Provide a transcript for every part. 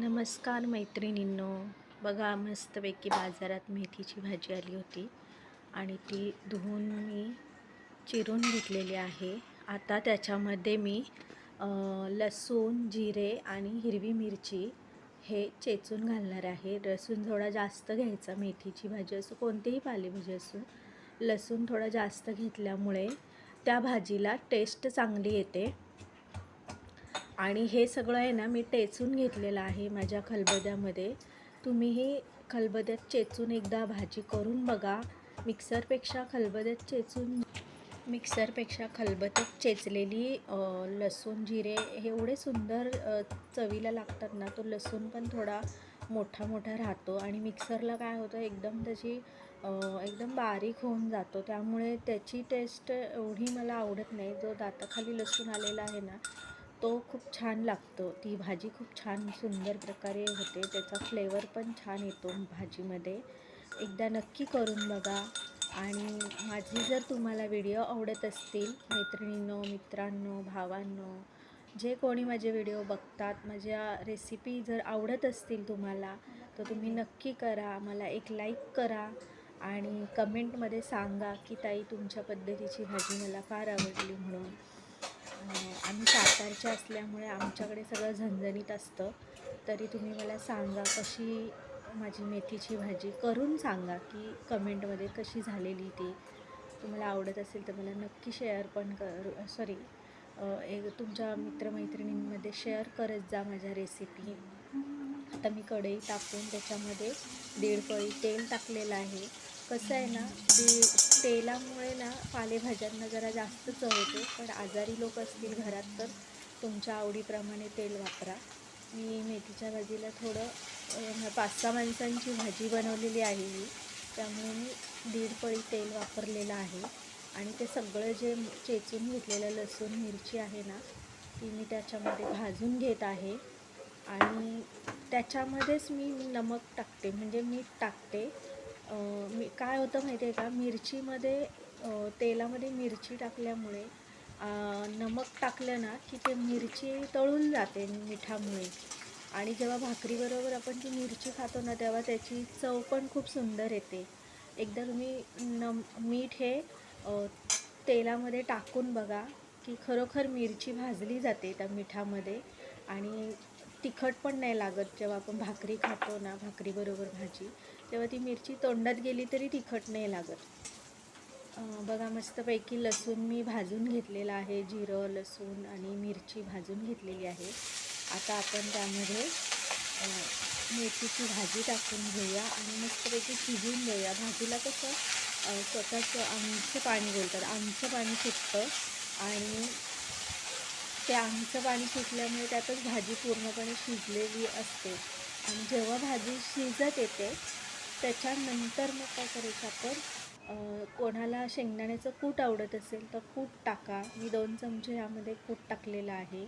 नमस्कार मैत्रिणींनो. बघा मस्तपैकी बाजारात मेथीची भाजी आली होती आणि ती धुवून मी चिरून घेतलेली आहे. आता त्याच्यामध्ये मी लसूण जिरे आणि हिरवी मिरची हे चेचून घालणार आहे. लसूण थोडा जास्त घ्यायचा मेथीची भाजी असो कोणतीही पालेभाजी असो. लसूण थोडा जास्त घेतल्यामुळे त्या भाजीला टेस्ट चांगली येते. आणि हे सगळं आहे ना मी टेचून घेतलेलं आहे माझ्या खलबद्यामध्ये. तुम्हीही खलबद्यात चेचून एकदा भाजी करून बघा. मिक्सरपेक्षा खलबद्यात चेचून मिक्सरपेक्षा खलबत्यात चेचलेली लसूण जिरे हे एवढे सुंदर चवीला लागतात ना तो लसूण पण थोडा मोठा मोठा राहतो आणि मिक्सरला काय होतं एकदम त्याची एकदम बारीक होऊन जातो. त्यामुळे त्याची टेस्ट एवढी मला आवडत नाही. जो दाताखाली लसूण आलेला आहे ना तो खूप छान लागतो. ती भाजी खूप छान सुंदर प्रकारे होते. त्याचा फ्लेवर पण छान येतो भाजीमध्ये. एकदा नक्की करून बघा. आणि माझी जर तुम्हाला व्हिडिओ आवडत असतील मैत्रिणींनो मित्रांनो भावांनो जे कोणी माझे व्हिडिओ बघतात माझ्या रेसिपी जर आवडत असतील तुम्हाला तर तुम्ही नक्की करा. मला एक लाईक करा आणि कमेंटमध्ये सांगा की ताई तुमच्या पद्धतीची भाजी मला फार आवडली म्हणून. आम्ही असल्यामुळे आमच्याकडे सगळं झणझणीत असतं. तरी तुम्ही मला सांगा कशी माझी मेथीची भाजी करून सांगा की कमेंटमध्ये कशी झालेली ती. तुम्हाला आवडत असेल तर मला नक्की शेअर पण कर सॉरी एक तुमच्या मित्रमैत्रिणींमध्ये शेअर करत जा माझ्या रेसिपी आता मी कढई टाकून त्याच्यामध्ये दीड पळी तेल टाकलेलं आहे. कसं आहे ना दी तेलामुळे ना पालेभाज्यांना जरा जास्त चव येते पण आजारी लोक असतील घरात तर तुमच्या आवडीप्रमाणे तेल वापरा. मी मेथीच्या भाजीला थोडं पाच सहा माणसांची भाजी बनवलेली आहे ही त्यामुळे मी दीड पळी तेल वापरलेलं आहे. आणि ते सगळं जे चेचून घेतलेलं लसूण मिरची आहे ना ती मी त्याच्यामध्ये भाजून घेत आहे. आणि त्याच्यामध्येच मी नमक टाकते. म्हणजे मीठ टाकते. मी काय होतं माहिती आहे का? मिरचीमध्ये तेलामध्ये मिरची टाकल्यामुळे नमक टाकलं ना की ते मिरची तळून जाते मिठामुळे. आणि जेव्हा भाकरीबरोबर आपण ती मिरची खातो ना तेव्हा त्याची चव पण खूप सुंदर येते. एकदा तुम्ही नम मीठ हे तेलामध्ये टाकून बघा की खरोखर मिरची भाजली जाते त्या मिठामध्ये. आणि तिखट पण नाही लागत जेव्हा आपण भाकरी खातो ना भाकरीबरोबर भाजी तेव्हा ती मिरची तोंडात गेली तरी तिखट नाही लागत. बघा मस्तपैकी लसूण मी भाजून घेतलेला आहे. जिरं लसूण आणि मिरची भाजून घेतलेली आहे. आता आपण त्यामध्ये मेथीची भाजी टाकून घेऊया आणि मस्तपैकी शिजून घेऊया. भाजीला कसं स्वतःच स्वतःचं आमचं पाणी बोलतात. आमचं पाणी सुटतं आणि ते आमचं पाणी सुटल्यामुळे त्यातच भाजी पूर्णपणे शिजलेली असते. आणि जेव्हा भाजी शिजत येते त्याच्यानंतर मग काय करायचं आपण कोणाला शेंगदाण्याचं कूट आवडत असेल तर कूट टाका. मी दोन चमचे ह्यामध्ये कूट टाकलेलं आहे.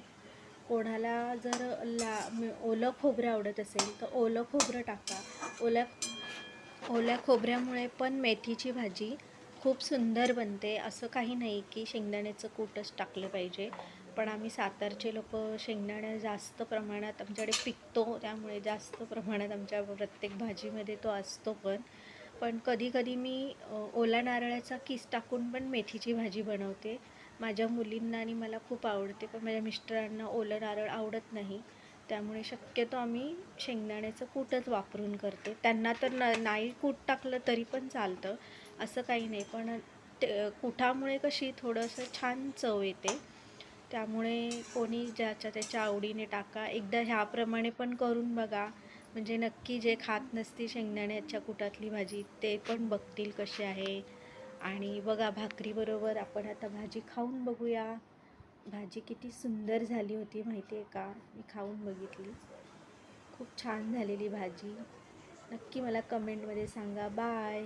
कोणाला जर ला ओलं खोबरं आवडत असेल तर ओलं खोबरं टाका. ओल्या ओल्या खोबऱ्यामुळे पण मेथीची भाजी खूप सुंदर बनते. असं काही नाही की शेंगदाण्याचं कूटच टाकलं पाहिजे. पण आम्ही सातारचे लोक शेंगदाणा जास्त प्रमाणात आमच्याकडे पिकतो. त्यामुळे जास्त प्रमाणात आमच्या प्रत्येक भाजीमध्ये तो असतो पण. पण कधीकधी मी ओला नारळाचा किस टाकून पण मेथीची भाजी बनवते. माझ्या मुलींना आणि मला खूप आवडते पण माझ्या मिस्टरांना ओलं नारळ आवडत नाही. त्यामुळे शक्यतो आम्ही शेंगदाण्याचं कूटच वापरून करते. त्यांना तर न नाही कूट टाकलं तरी पण चालतं असं काही नाही. पण ते कुठामुळे कशी थोडंसं छान चव येते. त्यामुळे कोणी ज्याच्या त्याच्या आवडीने टाका. एकदा ह्याप्रमाणे पण करून बघा. म्हणजे नक्की जे खात नसती शेंगदाण्याच्या कुटातली भाजी ते पण बघतील कशी आहे. आणि बघा भाकरीबरोबर आपण आता भाजी खाऊन बघूया. भाजी किती सुंदर झाली होती माहिती आहे का? मी खाऊन बघितली. खूप छान झालेली भाजी. नक्की मला कमेंटमध्ये सांगा. बाय